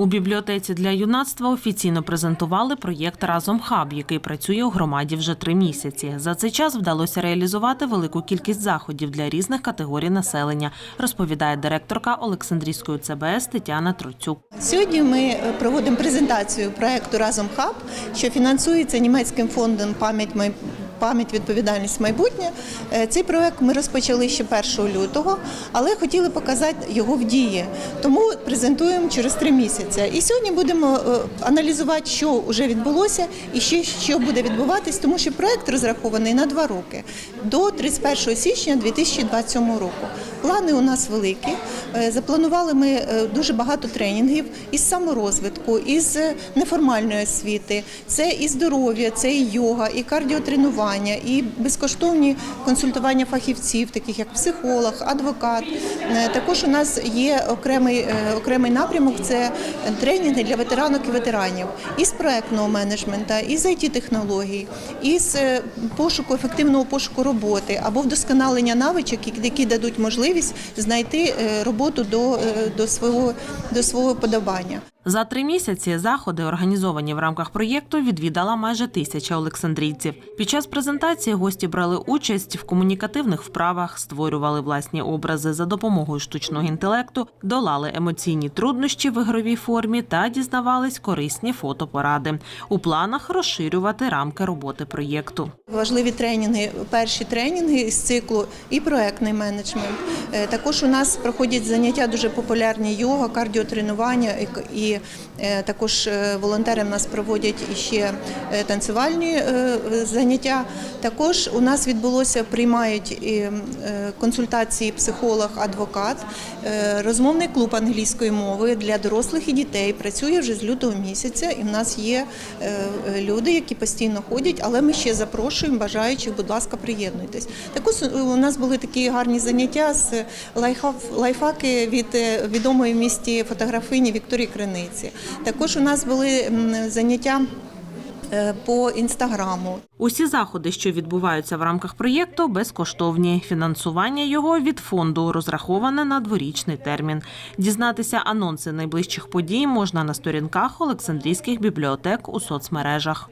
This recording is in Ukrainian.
У бібліотеці для юнацтва офіційно презентували проєкт Разом хаб, який працює у громаді вже три місяці. За цей час вдалося реалізувати велику кількість заходів для різних категорій населення, розповідає директорка Олександрійської ЦБС Тетяна Троцюк. Сьогодні ми е, проводимо презентацію проекту Разом хаб, що фінансується німецьким фондом пам'ять Пам'ять відповідальність майбутнє. Е, Цей проект ми розпочали ще 1 лютого, але хотіли показати його в дії. Тому презентуємо через три місяці. І сьогодні будемо е, аналізувати, що вже відбулося і ще що буде відбуватись, тому що проект розрахований на два роки до 31 січня 2027 року. Плани у нас великі. Е, Запланували ми дуже багато тренінгів із саморозвитку, із неформальної освіти. Це і здоров'я, це і йога, і кардіотренування, і безкоштовні консультування фахівців, таких як психолог, адвокат. Е, Також у нас є окремий, е, окремий напрямок це тренінги для ветеранок і ветеранів із проектного менеджменту, із it технологій, із е, пошуку ефективного пошуку роботи або вдосконалення навичок, які- дадуть можливість знайти роботу до, до свого до свого подобання. За три місяці заходи, організовані в рамках проєкту, відвідала майже тисяча олександрійців. Під час презентації гості брали участь в комунікативних вправах, створювали власні образи за допомогою штучного інтелекту, долали емоційні труднощі в ігровій формі та дізнавались корисні фотопоради. У планах розширювати рамки роботи проєкту. Важливі тренінги, перші тренінги з циклу і проектний менеджмент. Е, Також у нас проходять заняття дуже популярні йога, кардіотренування і е, також е, волонтери в нас проводять іще е, танцювальні заняття. Також у нас відбулося приймають консультації психолог, адвокат, розмовний клуб англійської мови для дорослих і дітей. Працює вже з лютого місяця, і в нас є люди, які постійно ходять, але ми ще запрошуємо бажаючих, будь ласка, приєднуйтесь. Також у нас були такі гарні заняття з лайфхаки від відомої в місті фотографині Вікторії Криниці. Також у нас були заняття е, по інстаграму. Усі заходи, що відбуваються в рамках проєкту, безкоштовні. Фінансування його від фонду розраховане на дворічний термін. Дізнатися анонси найближчих подій можна на сторінках Олександрійських бібліотек у соцмережах.